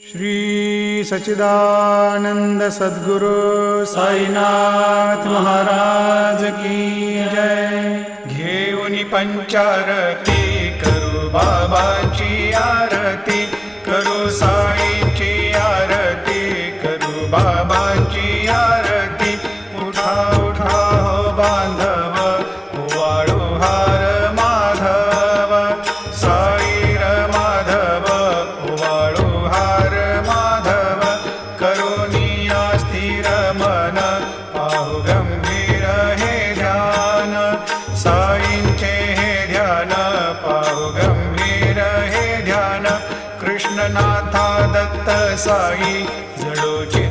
श्री सच्चिदानंद सद्गुरु साईनाथ महाराज की जय। घेऊन पंचारती करू बाबाची आरती करू साईची आरती करू बा मन पाहु गंभीर हे ध्यान. साईंचे हे ध्यान पाहु गंभीर हे ध्यान. कृष्णनाथा दत्त साई जडोचे